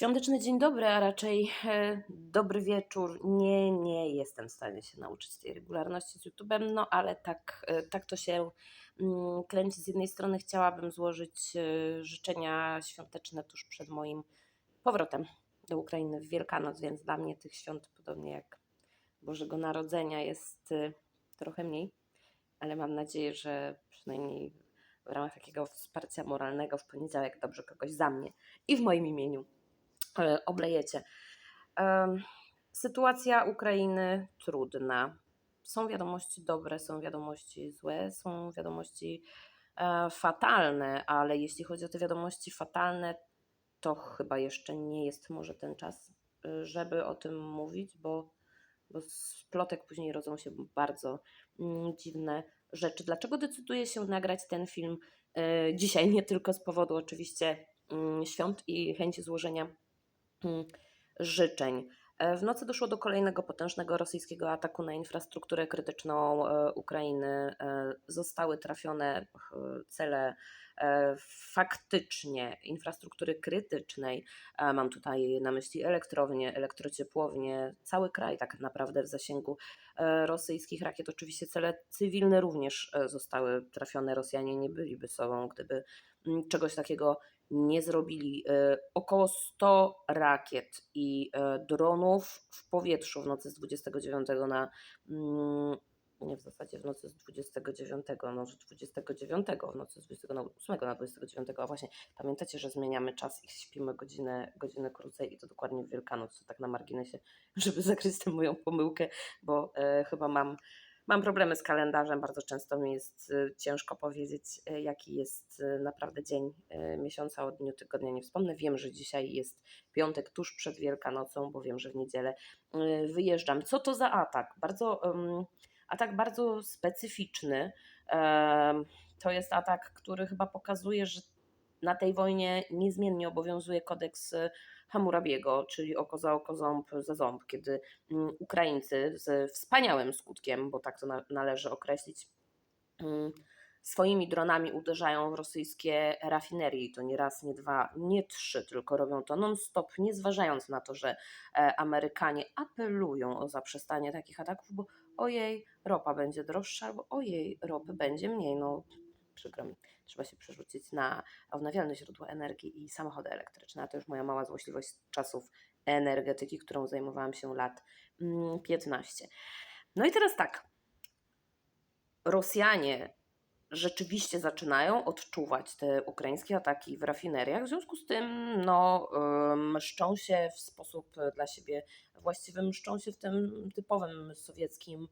Świąteczny dzień dobry, a raczej e, dobry wieczór. Nie, nie jestem w stanie się nauczyć tej regularności z YouTube'em, no ale tak, e, tak to się mm, kręci. Z jednej strony chciałabym złożyć e, życzenia świąteczne tuż przed moim powrotem do Ukrainy w Wielkanoc, więc dla mnie tych świąt, podobnie jak Bożego Narodzenia, jest trochę mniej, ale mam nadzieję, że przynajmniej w ramach takiego wsparcia moralnego w poniedziałek dobrze kogoś za mnie i w moim imieniu oblejecie. Em, Sytuacja Ukrainy trudna. Są wiadomości dobre, są wiadomości złe, są wiadomości e, fatalne, ale jeśli chodzi o te wiadomości fatalne, to chyba jeszcze nie jest może ten czas, y, żeby o tym mówić, bo, bo z plotek później rodzą się bardzo mm, dziwne rzeczy. Dlaczego decyduję się nagrać ten film dzisiaj? Nie tylko z powodu oczywiście mm, świąt i chęci złożenia życzeń. E, W nocy doszło do kolejnego potężnego rosyjskiego ataku na infrastrukturę krytyczną e, Ukrainy. E, Zostały trafione cele faktycznie infrastruktury krytycznej. Mam tutaj na myśli elektrownie, elektrociepłownie, cały kraj tak naprawdę w zasięgu rosyjskich rakiet. Oczywiście cele cywilne również zostały trafione. Rosjanie nie byliby sobą, gdyby mm, czegoś takiego nie zrobili. E, Około 100 rakiet i e, dronów w powietrzu w nocy z 29 na. mm, Nie w zasadzie w nocy z 29, no z 29, w nocy z 28 na 29, a właśnie pamiętacie, że zmieniamy czas i śpimy godzinę, godzinę krócej i to dokładnie w Wielkanoc, to tak na marginesie, żeby zakryć tę moją pomyłkę, bo e, chyba mam Mam problemy z kalendarzem, bardzo często mi jest y, ciężko powiedzieć, y, jaki jest y, naprawdę dzień miesiąca o dniu tygodnia. Nie wspomnę. Wiem, że dzisiaj jest piątek tuż przed Wielkanocą, bo wiem, że w niedzielę wyjeżdżam. Co to za atak? Bardzo, atak bardzo specyficzny. To jest atak, który chyba pokazuje, że na tej wojnie niezmiennie obowiązuje kodeks Hammurabiego, czyli oko za oko, ząb za ząb, kiedy mm, Ukraińcy z wspaniałym skutkiem, bo tak to na, należy określić, mm, swoimi dronami uderzają w rosyjskie rafinerie. I to nie raz, nie dwa, nie trzy, tylko robią to non-stop, nie zważając na to, że e, Amerykanie apelują o zaprzestanie takich ataków, bo ojej, ropa będzie droższa, albo ojej, ropy będzie mniej. No, przykro mi, trzeba się przerzucić na odnawialne źródła energii i samochody elektryczne. A to już moja mała złośliwość czasów energetyki, którą zajmowałam się lat mm, 15. No i teraz tak. Rosjanie rzeczywiście zaczynają odczuwać te ukraińskie ataki w rafineriach, w związku z tym no, mszczą się w sposób dla siebie właściwy, mszczą się w tym typowym sowieckim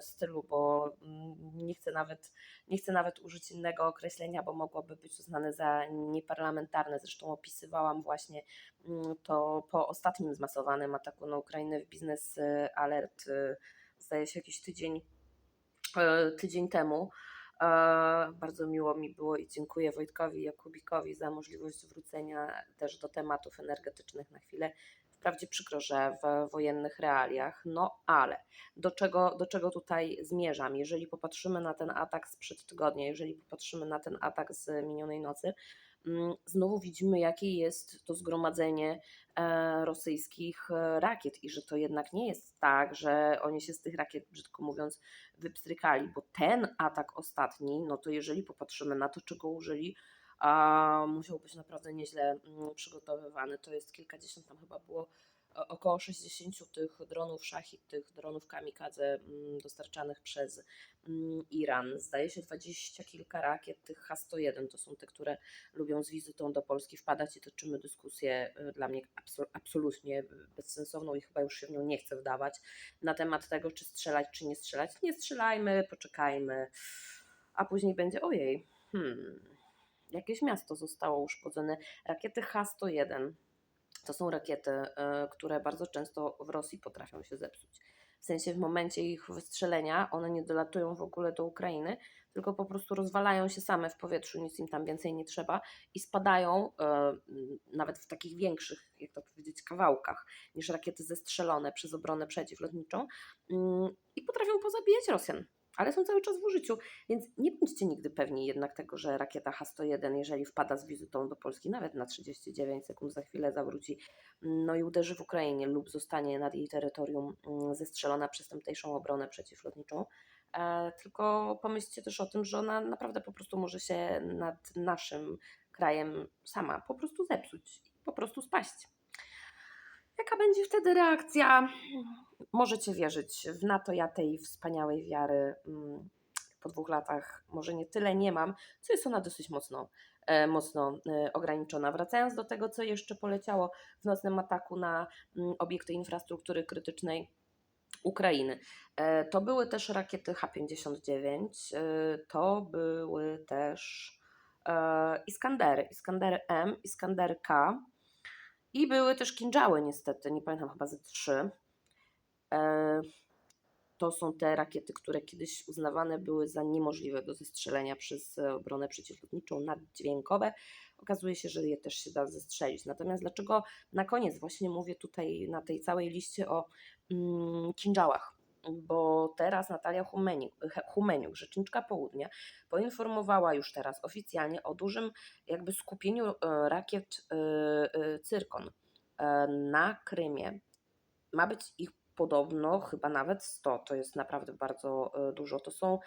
stylu, bo mm, nie chcę, nawet, nie chcę nawet użyć innego określenia, bo mogłoby być uznane za nieparlamentarne. Zresztą opisywałam właśnie mm, to po ostatnim zmasowanym ataku na Ukrainę w Biznes e, Alert, e, zdaje się jakiś tydzień, e, tydzień temu. E, Bardzo miło mi było i dziękuję Wojtkowi Jakubikowi za możliwość wrócenia też do tematów energetycznych na chwilę. Wprawdzie przykro, że w wojennych realiach, no ale do czego, do czego tutaj zmierzam? Jeżeli popatrzymy na ten atak sprzed tygodnia, jeżeli popatrzymy na ten atak z minionej nocy, mm, znowu widzimy, jakie jest to zgromadzenie e, rosyjskich e, rakiet i że to jednak nie jest tak, że oni się z tych rakiet, brzydko mówiąc, wypstrykali, bo ten atak ostatni, no to jeżeli popatrzymy na to, czego użyli, a musiał być naprawdę nieźle mm, przygotowywany. To jest kilkadziesiąt, tam chyba było e, około 60 tych dronów szachid, tych dronów kamikadze mm, dostarczanych przez mm, Iran. Zdaje się dwadzieścia kilka rakiet, tych H-101 to są te, które lubią z wizytą do Polski wpadać i toczymy dyskusję y, dla mnie abso- absolutnie bezsensowną i chyba już się w nią nie chcę wdawać na temat tego, czy strzelać, czy nie strzelać. Nie strzelajmy, poczekajmy, a później będzie ojej, hmm, jakieś miasto zostało uszkodzone. Rakiety H-101 to są rakiety, y, które bardzo często w Rosji potrafią się zepsuć. W sensie w momencie ich wystrzelenia one nie dolatują w ogóle do Ukrainy, tylko po prostu rozwalają się same w powietrzu, nic im tam więcej nie trzeba i spadają y, nawet w takich większych, jak to powiedzieć, kawałkach niż rakiety zestrzelone przez obronę przeciwlotniczą mm, i potrafią pozabijać Rosjan. Ale są cały czas w użyciu, więc nie bądźcie nigdy pewni jednak tego, że rakieta H-101, jeżeli wpada z wizytą do Polski, nawet na 39 sekund, za chwilę zawróci, no i uderzy w Ukrainie lub zostanie nad jej terytorium mm, zestrzelona przez tamtejszą obronę przeciwlotniczą. E, tylko pomyślcie też o tym, że ona naprawdę po prostu może się nad naszym krajem sama po prostu zepsuć, po prostu spaść. Jaka będzie wtedy reakcja? Możecie wierzyć w NATO. Ja tej wspaniałej wiary mm, po dwóch latach może nie tyle nie mam, co jest ona dosyć mocno, e, mocno e, ograniczona. Wracając do tego, co jeszcze poleciało w nocnym ataku na mm, obiekty infrastruktury krytycznej Ukrainy. E, To były też rakiety H-59, e, to były też Iskandery, Iskandery M, Iskandery K i były też kinżały niestety, nie pamiętam chyba ze trzy. E, To są te rakiety, które kiedyś uznawane były za niemożliwe do zestrzelenia przez e, obronę przeciwlotniczą naddźwiękowe. Okazuje się, że je też się da zestrzelić. Natomiast dlaczego na koniec właśnie mówię tutaj na tej całej liście o mm, kinżałach? Bo teraz Natalia Humeniuk, Humeniuk, rzeczniczka południa, poinformowała już teraz oficjalnie o dużym jakby skupieniu e, rakiet e, e, Cyrkon na Krymie. Ma być ich podobno chyba nawet 100, to jest naprawdę bardzo dużo. To są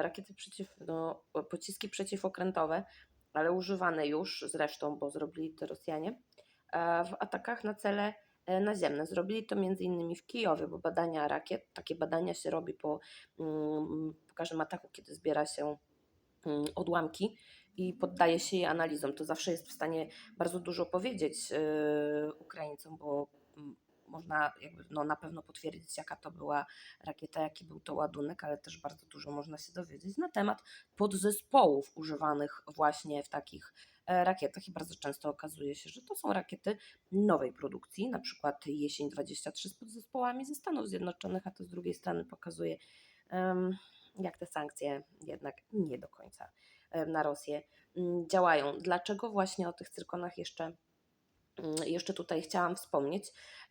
rakiety przeciw, no, pociski przeciwokrętowe, ale używane już zresztą, bo zrobili to Rosjanie, w atakach na cele naziemne. Zrobili to innymi w Kijowie, bo badania rakiet, takie badania się robi po, mm, po każdym ataku, kiedy zbiera się mm, odłamki i poddaje się je analizom. To zawsze jest w stanie bardzo dużo powiedzieć e, Ukraińcom, bo mm, można jakby no, na pewno potwierdzić, jaka to była rakieta, jaki był to ładunek, ale też bardzo dużo można się dowiedzieć na temat podzespołów używanych właśnie w takich e, rakietach i bardzo często okazuje się, że to są rakiety nowej produkcji, na przykład jesień 23 z podzespołami ze Stanów Zjednoczonych, a to z drugiej strony pokazuje, jak te sankcje jednak nie do końca na Rosję mm, działają. Dlaczego właśnie o tych cyrkonach jeszcze, mm, jeszcze tutaj chciałam wspomnieć?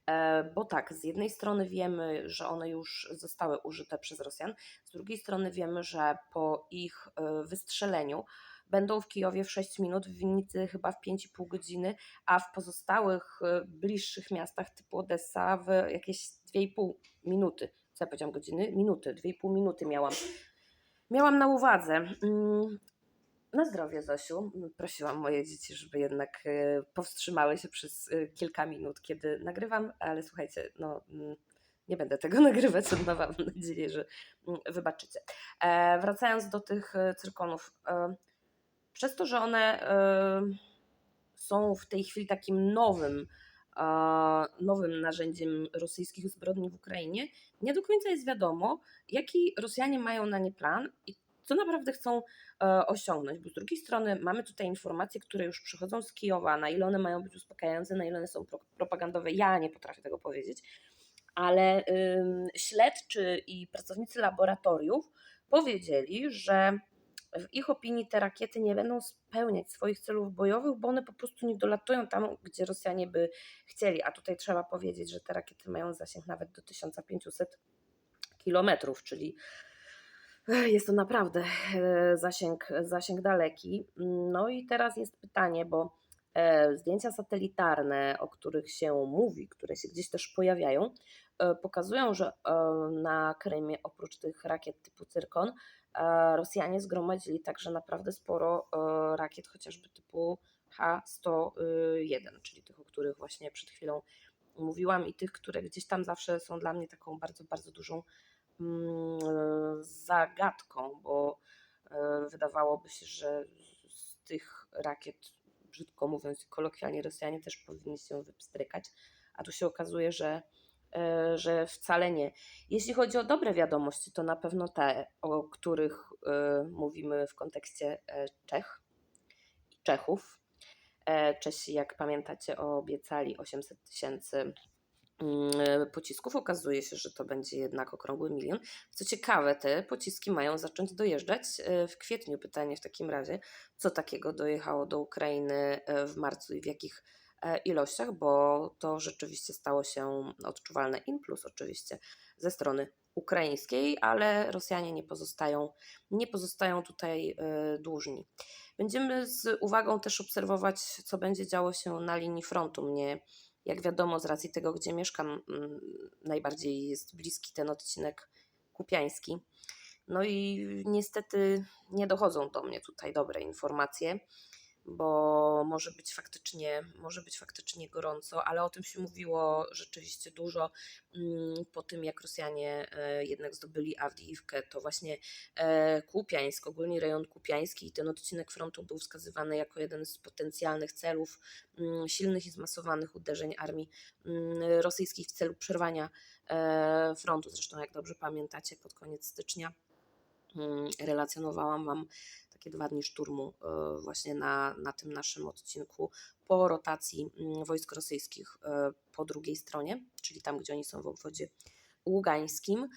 E, Bo tak, z jednej strony wiemy, że one już zostały użyte przez Rosjan, z drugiej strony wiemy, że po ich e, wystrzeleniu będą w Kijowie w 6 minut, w Winnicy chyba w 5,5 godziny, a w pozostałych e, bliższych miastach typu Odessa w jakieś 2,5 minuty. Co ja powiedziałam godziny? Minuty, 2,5 minuty miałam. Miałam na uwadze. Mm, Na zdrowie, Zosiu. Prosiłam moje dzieci, żeby jednak e, powstrzymały się przez e, kilka minut, kiedy nagrywam, ale słuchajcie, no mm, nie będę tego nagrywać od nowa. Mam nadzieję, że mm, wybaczycie. E, Wracając do tych cyrkonów. e, Przez to, że one e, są w tej chwili takim nowym, nowym narzędziem rosyjskich zbrodni w Ukrainie, nie do końca jest wiadomo, jaki Rosjanie mają na nie plan i co naprawdę chcą e, osiągnąć. Bo z drugiej strony mamy tutaj informacje, które już przychodzą z Kijowa, na ile one mają być uspokajające, na ile one są pro, propagandowe. Ja nie potrafię tego powiedzieć, ale śledczy i pracownicy laboratoriów powiedzieli, że w ich opinii te rakiety nie będą spełniać swoich celów bojowych, bo one po prostu nie dolatują tam, gdzie Rosjanie by chcieli. A tutaj trzeba powiedzieć, że te rakiety mają zasięg nawet do 1500 kilometrów, czyli jest to naprawdę e, zasięg, zasięg daleki. No i teraz jest pytanie, bo e, zdjęcia satelitarne, o których się mówi, które się gdzieś też pojawiają, e, pokazują, że e, na Krymie oprócz tych rakiet typu Cyrkon e, Rosjanie zgromadzili także naprawdę sporo e, rakiet, chociażby typu H-101, czyli tych, o których właśnie przed chwilą mówiłam i tych, które gdzieś tam zawsze są dla mnie taką bardzo, bardzo dużą mm, zagadką, bo e, wydawałoby się, że z tych rakiet, brzydko mówiąc, kolokwialnie Rosjanie też powinni się wypstrykać, a tu się okazuje, że, e, że wcale nie. Jeśli chodzi o dobre wiadomości, to na pewno te, o których e, mówimy w kontekście e, Czech i Czechów. E, Czesi, jak pamiętacie, obiecali 800 tysięcy mm, pocisków. Okazuje się, że to będzie jednak okrągły milion. Co ciekawe, te pociski mają zacząć dojeżdżać e, w kwietniu. Pytanie w takim razie, co takiego dojechało do Ukrainy e, w marcu i w jakich e, ilościach, bo to rzeczywiście stało się odczuwalne in plus oczywiście ze strony ukraińskiej, ale Rosjanie nie pozostają, nie pozostają tutaj e, dłużni. Będziemy z uwagą też obserwować, co będzie działo się na linii frontu. Mnie, jak wiadomo, z racji tego, gdzie mieszkam, mm, najbardziej jest bliski ten odcinek kupiański. No i niestety nie dochodzą do mnie tutaj dobre informacje, bo może być faktycznie, może być faktycznie gorąco, ale o tym się mówiło rzeczywiście dużo mm, po tym, jak Rosjanie e, jednak zdobyli Awdijiwkę, to właśnie e, Kupiańsk, ogólnie rejon kupiański i ten odcinek frontu był wskazywany jako jeden z potencjalnych celów mm, silnych i zmasowanych uderzeń armii mm, rosyjskiej w celu przerwania e, frontu. Zresztą, jak dobrze pamiętacie, pod koniec stycznia relacjonowałam Wam takie dwa dni szturmu e, właśnie na, na tym naszym odcinku po rotacji mm, wojsk rosyjskich e, po drugiej stronie, czyli tam, gdzie oni są w obwodzie ługańskim.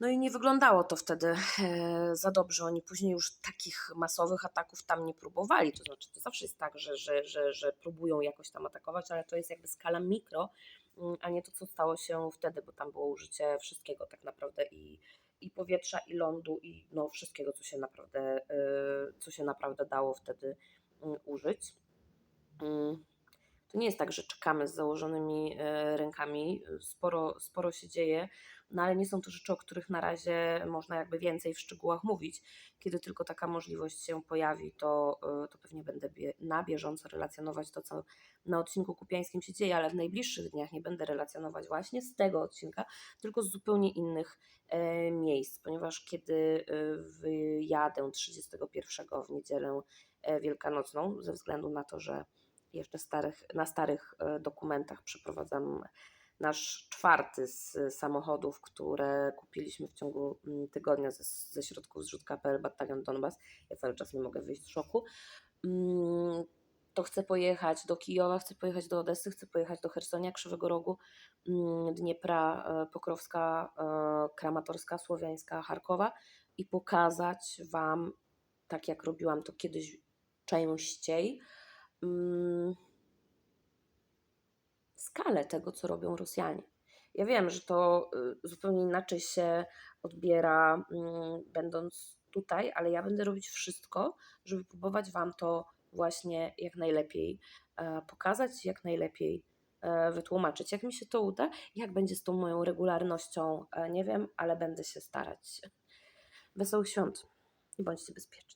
No i nie wyglądało to wtedy e, za dobrze. Oni później już takich masowych ataków tam nie próbowali. To znaczy, to zawsze jest tak, że, że, że, że próbują jakoś tam atakować, ale to jest jakby skala mikro, mm, a nie to, co stało się wtedy, bo tam było użycie wszystkiego tak naprawdę i, i powietrza, i lądu, i no wszystkiego, co się naprawdę, y, co się naprawdę dało wtedy mm, użyć. To nie jest tak, że czekamy z założonymi y, rękami. Sporo, sporo się dzieje, no ale nie są to rzeczy, o których na razie można jakby więcej w szczegółach mówić. Kiedy tylko taka możliwość się pojawi, to, y, to pewnie będę na bieżąco relacjonować to, co na odcinku kupiańskim się dzieje, ale w najbliższych dniach nie będę relacjonować właśnie z tego odcinka, tylko z zupełnie innych e, miejsc, ponieważ kiedy e, wyjadę 31 w niedzielę e, wielkanocną, ze względu na to, że jeszcze starych, na starych dokumentach przeprowadzam nasz czwarty z samochodów, które kupiliśmy w ciągu mm, tygodnia ze, ze środków zrzutka.pl Batalion Donbas. Ja cały czas nie mogę wyjść z szoku. Mm, to chcę pojechać do Kijowa, chcę pojechać do Odessy, chcę pojechać do Hersonia, Krzywego Rogu, mm, Dniepra, e, Pokrowska, e, Kramatorska, Słowiańska, Charkowa i pokazać Wam, tak jak robiłam to kiedyś częściej, skalę tego, co robią Rosjanie. Ja wiem, że to y, zupełnie inaczej się odbiera, mm, będąc tutaj, ale ja będę robić wszystko, żeby próbować Wam to właśnie jak najlepiej e, pokazać, jak najlepiej e, wytłumaczyć. Jak mi się to uda, jak będzie z tą moją regularnością, e, nie wiem, ale będę się starać. Wesołych świąt i bądźcie bezpieczni.